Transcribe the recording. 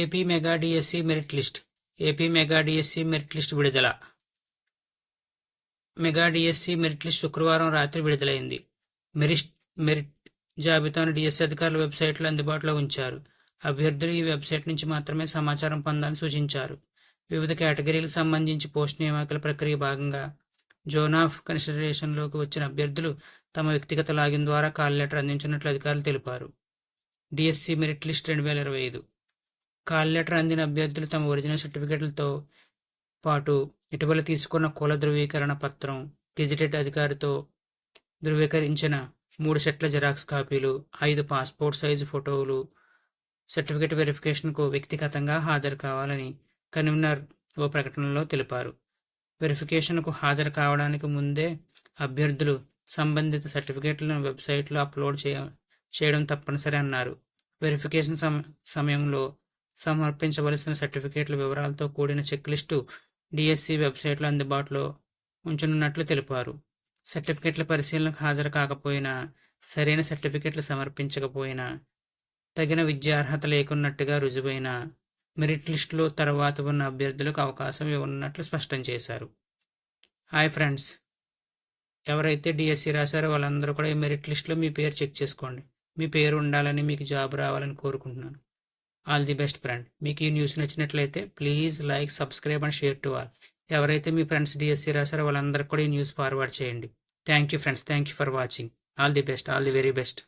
AP mega DSC merit list AP mega DSC merit list విడుదల. Mega DSC merit list శుక్రవారం రాత్రి విడుదలైంది. Merit merit జాబితాను DSC అధికారుల వెబ్సైట్లో అందుబాటులో ఉంచారు. అభ్యర్థులు ఈ వెబ్సైట్ నుంచి మాత్రమే సమాచారం పొందాలని సూచించారు. వివిధ కేటగిరీలకు సంబంధించి పోస్ట్ నియామకాల ప్రక్రియ భాగంగా జోన్ ఆఫ్ కన్సిడరేషన్లోకి వచ్చిన అభ్యర్థులు తమ వ్యక్తిగత లాగిన్ ద్వారా కాల్ లెటర్ అందించినట్లు అధికారులు తెలిపారు. డిఎస్సి మెరిట్ లిస్ట్ రెండు వేల ఇరవై ఐదు. కాల్ లెటర్ అందిన అభ్యర్థులు తమ ఒరిజినల్ సర్టిఫికెట్లతో పాటు ఇటీవల తీసుకున్న కుల ధృవీకరణ పత్రం గెజిటెడ్ అధికారితో ధృవీకరించిన మూడు సెట్ల జెరాక్స్ కాపీలు ఐదు పాస్పోర్ట్ సైజు ఫోటోలు సర్టిఫికేట్ వెరిఫికేషన్కు వ్యక్తిగతంగా హాజరు కావాలని కన్వీనర్ ఓ ప్రకటనలో తెలిపారు. వెరిఫికేషన్కు హాజరు కావడానికి ముందే అభ్యర్థులు సంబంధిత సర్టిఫికేట్లను వెబ్సైట్లో అప్లోడ్ చేయ చేయడం తప్పనిసరి అన్నారు. వెరిఫికేషన్ సమయంలో సమర్పించవలసిన సర్టిఫికేట్ల వివరాలతో కూడిన చెక్ లిస్టు డిఎస్సి వెబ్సైట్లో అందుబాటులో ఉంచనున్నట్లు తెలిపారు. సర్టిఫికేట్ల పరిశీలనకు హాజరు కాకపోయినా సరైన సర్టిఫికేట్లు సమర్పించకపోయినా తగిన విద్యార్హత లేకున్నట్టుగా రుజువైన మెరిట్ లిస్టులో తర్వాత ఉన్న అభ్యర్థులకు అవకాశం ఇవ్వనున్నట్లు స్పష్టం చేశారు. Hi friends! ఎవరైతే డిఎస్సి రాశారో వాళ్ళందరూ కూడా ఈ మెరిట్ లిస్ట్లో మీ పేరు చెక్ చేసుకోండి. మీ పేరు ఉండాలని మీకు జాబ్ రావాలని కోరుకుంటున్నాను. All the best friend. మీకు ఈ న్యూస్ నచ్చినట్లయితే please like subscribe and share to all. ఎవరైతే మీ ఫ్రెండ్స్ డిఎస్సి రాశారో వాళ్ళందరికీ కూడా ఈ న్యూస్ ఫార్వర్డ్ చేయండి. Thank you friends. Thank you for watching. All the best. All the very best.